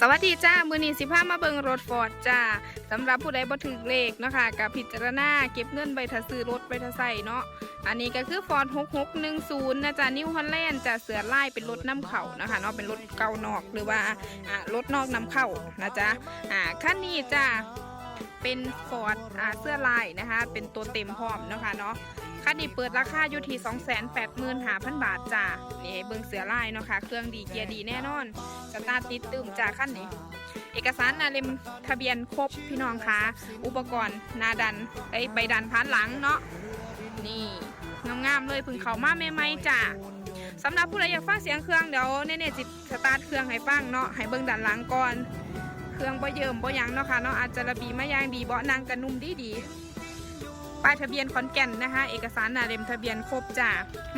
สวัสดีจ้า มือนีสิพามาเบิงรถฟอร์ดจ้าสำหรับผู้ใดบ่ถึกเลขเนาะค่ะกับพิจารณาเก็บเงินใบทะซื้อรถใบทะใส่เนาะอันนี้ก็คือฟอร์ด6610นะจ๊ะนิวฮอลแลนด์จะเสือไลายเป็นรถน้ำเข่านะคะเนาะเป็นรถเก่านอกหรือว่าอ่ารถนอกนำเข้านะจ๊ะอ่าคันนี้จ้าเป็นฟอร์ดอ่าเสื้อลายนะคะ เป็นตัวเต็มพร้อมเนาะคะเนาะ คันนี้เปิดราคาอยู่ที่285,000 บาทจ้านี่เบิ่งเสือลายเนาะค่ะ เครื่องดีเกียร์ดีแน่นอน สตาร์ติดตึมจ้าคันนี้ เอกสารนาเล่มทะเบียนครบพี่น้องคะอุปกรณ์นาดันไอใบดันพานหลังเนาะ นี่งามๆเลยพึ่งเขามาใหม่ๆจ้าสำหรับผู้ใดอยากฟังเสียงเครื่องเดี๋ยวเน่ๆจิสตาร์ทเครื่องให้ฟังเนาะให้เบิ่งด้านหลังก่อน เครื่องบ่เยิมบ่ยังเนาะค่ะเนาะอาจจะระบีมาย่างดีเบาะนางกระนุ่มดีดี ป้ายทะเบียนขอนแก่นนะคะ เอกสารหนาเล่มทะเบียนครบจ้า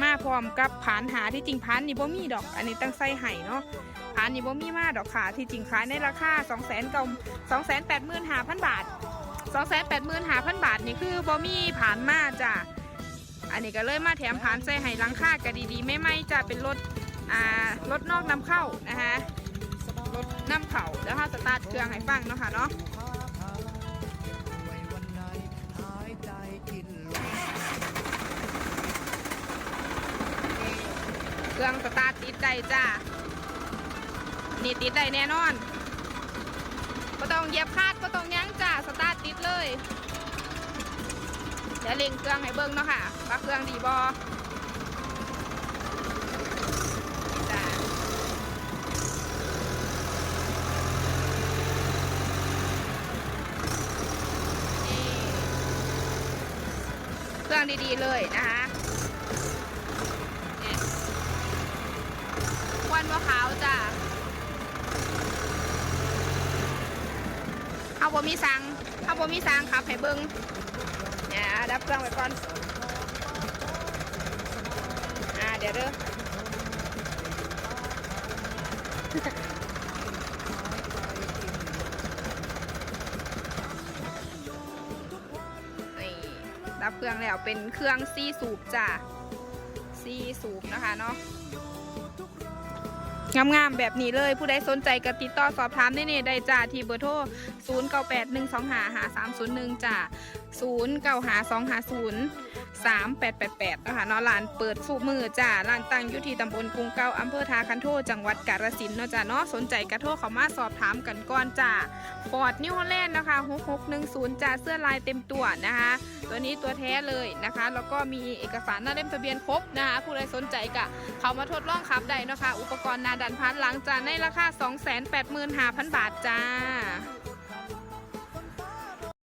มาพร้อมกับผานหาที่จริงผานนี่บ่มีดอก อันนี้ตั้งใส่ไห้เนาะผานนี่บ่มีมาดอกค่ะที่จริงขายในราคา2 0 0 0 0 0ก2 8 5 0 0 0 บาท 2 8 5 0 0 0 บาท นี่คือบ่มีผานมาจ้าอันนี้ก็เลยมาแถมผานใส่ไห้ลังค่าก็ดีๆ ไม่ไม่ๆจ้าเป็นรถอ่ารถนอกนำเข้านะคะรถนำเข้าแล้วถ้าสตาร์ทเครื่องให้ฟังเนาะค่ะเนาะ เครื่องสตาร์ทติดได้จ้า นี่ติดได้แน่นอนก็ต้องเยียบคาดก็ต้องยั้งจ้าสตาร์ทติดเลย เดี๋ยวเล็งเครื่องให้เบิ้งเนาะค่ะว่าเครื่องดีบอจ้านี่เครื่องดีๆเลยนะคะเนี่ย ค วันมะขาวจ้ะเอาบ่มีสังเอาบ่มีสังครับให้เบิ้งเนี่ยดับเครื่องไปก่อนอ่าเดี๋ยวเด้อนี่ดับเครื่องแล้วเป็นเครื่องซีสูบจ้ะซีสูบนะคะเนาะ งามๆแบบนี้เลยผู้ใดสนใจก็ติดต่อสอบถามได้เนี่ได้จ้าที่เบอร์โทร0 9 8 1 2 5 5 3 0 1จ้า0 9 5 2 5 0 3 8 8 8นะคะเนาะร้านเปิดสูบมือจ้าร้านตั้งอยู่ที่ตำบลกรุงเก้าอำเภอทาคันโทจังหวัดกาฬสินธุ์เนาะจ้าเนาะสนใจกระโทรเขามาสอบถามกันก่อนจ้าฟอร์ดนิวฮอลแลนด์นะคะ6610จ้าเสื้อลายเต็มตัวนะคะ ตัวนี้ตัวแท้เลยนะคะ แล้วก็มีเอกสารหน้าเล่มทะเบียนครบนะคะผู้ใดสนใจก็เขามาทดลองขับได้นะคะ อุปกรณ์นาดันพันหลังจาในราคา 285,000 บาทจ้า